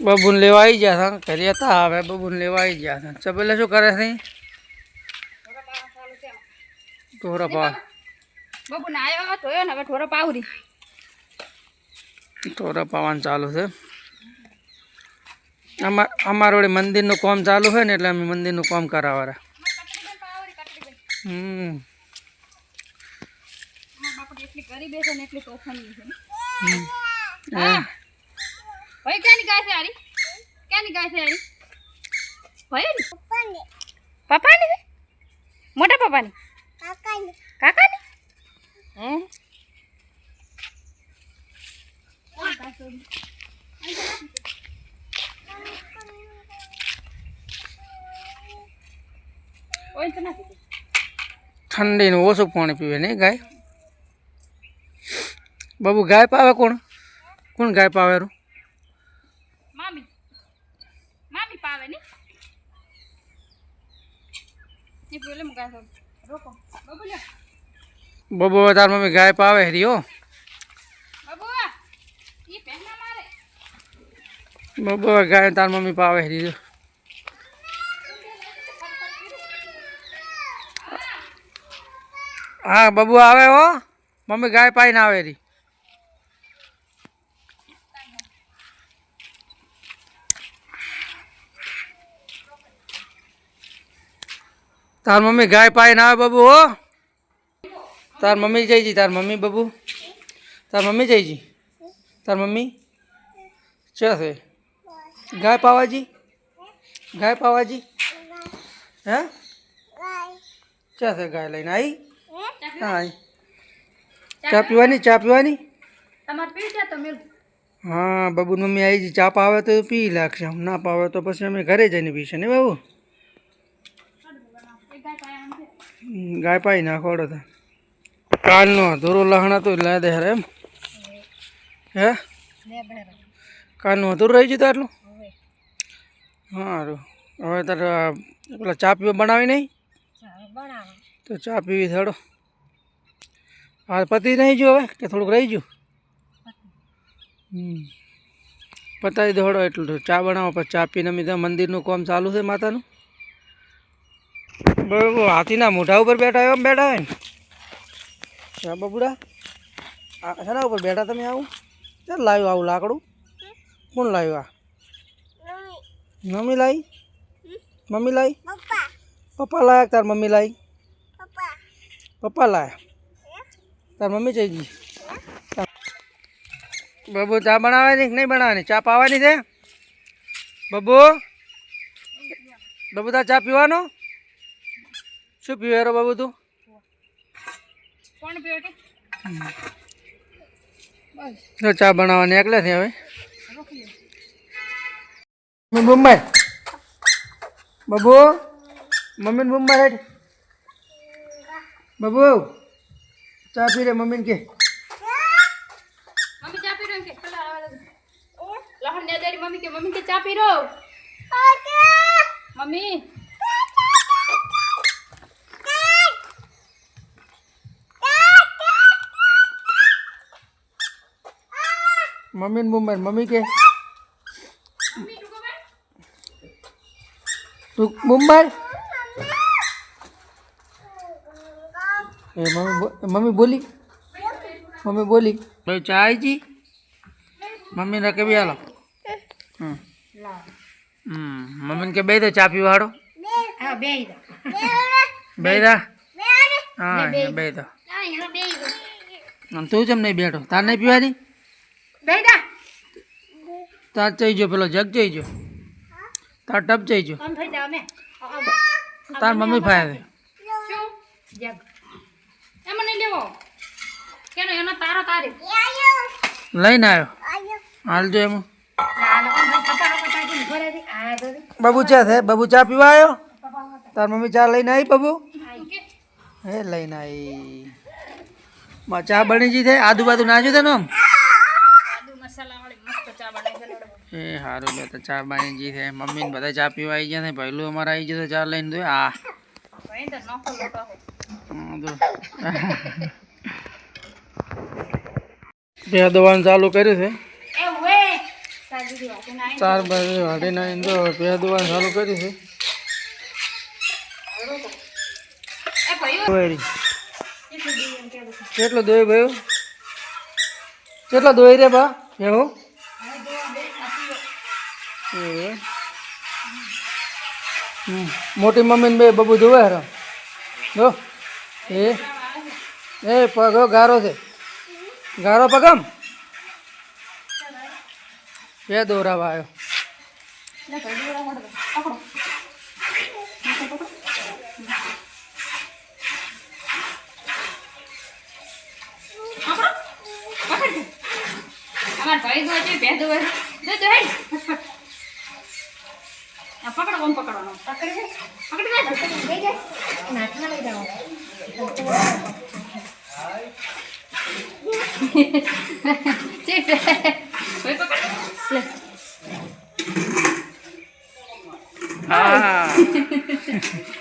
બબુને લેવા આવી ગયા હતા ઘરે હતા હવે બબુન લેવા આવી ગયા હતા. ચબેલે શું કરે છે? ઢોરા પા બબુ ના આવ્યો ધોયો ને હવે ઢોરો પાવરી. ઢોરા પાવાનું ચાલુ છે. અમાર અમારા વડે મંદિરનું કામ ચાલુ હોય ને એટલે અમે મંદિરનું કામ કરાવવાના. હમ. ગરીબ છે ને એટલી તોફાની છે. ને હે. ભાઈ ક્યાંની ગાય છે આરી ક્યાંની ગાય છે આરી ભાઈ પપ્પાની? મોટા પપ્પાની? કાકાની. હે? ઓય તો નથી ઠંડીનું ઓછું પાણી પીવે નહીં ગાય. બાબુ ગાય પાવે કોણ? કોણ ગાય પાવેરું મામી મામી પાવે ને એ પેલે મુકાય તો રોકો બાબુ તાર મમ્મી ગાય પાવે હરી, હો. બાબુ ગાય તાર મમ્મી પાવે હરી હા, બબુ આવે, હો. મમ્મી ગાય પાઈને આવે રી તાર મમ્મી ગાય પાઈને આવે બબુ હો? તાર મમ્મી જઈજી તાર મમ્મી બબુ. તાર મમ્મી જઈજી તાર મમ્મી. ચા છે? ગાય પાવાજી? ગાય પાવાજી? હે? ચા છે ગાય લઈને આવી હા ચા પીવાની ચા પીવાની? હા બાબુ મમ્મી આવી ચા પાવે તો પી લાગશે. ના પાવે તો પછી અમે ઘરે જઈને પીશે ને બાબુ? ગાય પાઈ નાખોડો તો. કાલનો અધૂરો લહણ હતું લે દે એમ. હે? કાલનું અધૂરું રહી ગયું તારલું સારું હવે તારે પેલા ચા પીવા બનાવી નહીં? તો ચા પીવી થોડો હા પતિ નહીં જો હવે, કે થોડુંક રહી ગયું? પતાવી દોડો એટલું. ચા બનાવો, પછી ચા પીને ત્યાં મંદિરનું કામ ચાલુ છે માતાનું. બરાબર, હાથીના મોઢા ઉપર બેઠા એમ બેઠા હોય ને? હા બબુડા શેના ઉપર બેઠા તમે આવું? ચાલ લાવ્યું આવું લાકડું? કોણ લાવ્યું આ? મમ્મી લાવી મમ્મી લાવી પપ્પા લાયા તાર મમ્મી લાવી પપ્પા લાયા? તાર મમ્મી જઈ ગઈ? બબુ, ચા બનાવવાની નહીં બનાવવાની? ચા પાવાની છે? બબુ? બબુ, તાર ચા પીવાનો? શું પીવે રો બબુ તું? કોણ પીવો કે જો ચા બનાવવાની એકલે છે હવે. મુંબઈ. બબુ મમ્મીને મુંબઈ હેઠ. બબુ ચા પી રે મમ્મીને કે. મમ્મી ચા પી રહ્યો કે. પેલા લહણ ને દેરી મમ્મી કે મમ્મી કે ચા પી રહ્યો મમ્મી મમ્મીને મુંબઈ મમ્મી કે તું મુંબઈ એ મમ્મી મમ્મી બોલી. મમ્મી બોલી. ભાઈ ચા આવી જી મમ્મી ને કે બી હાલો. હમ. મમ્મીને કે બે દો ચા પીવાડો બે દા. હા બે દો. તું જેમ નહીં બેઠો? તાર નહીં પીવાની? બેડા. તાર જઈજો પેલો જગ જઈજો તાર ટપ જઈ જો આમ થઈ જાવ અમે. તાર મમ્મી ફાય જગ. એ મને લેવો. કેનો એનો તારો તારે. લઈને આવ્યો. હાલજો એમ. બબુ ચા છે? બબુ ચા પીવા આવ્યો? તાર મમ્મી ચા લઈને આવી બબુ? હે લઈને આવી ચા બની જી છે? આજુબાજુ બાદુ નાખ્યું છે ને આમ? એ સારું લે તો ચા બની જી છે. મમ્મી ને બધા ચા પીવા આવી ગયા છે. પહેલું અમારે આવી જશે ચા લઈને. દો આ. બે દવાનું ચાલુ કર્યું છે. ચાર બાજુ હાડીને આવીને જો, બે ચાલુ કર્યું છે. કેટલો દોય ભાઈ કેટલો દોય રે બા એવું. મોટી મમ્મી ને બે બબુ જોવે હરો જો. એ. એ પગ ગારો છે. ગારો પગમ. બે દોરાવા આવ્યો અમાર ભાઈ બે દો દે દે હેડ. આ પકડો કોમ પકડવાનો. પકડી પકડી ચીપ ભાઈ પકડ લે. હા. લે હણ એમ દુઈ નાખ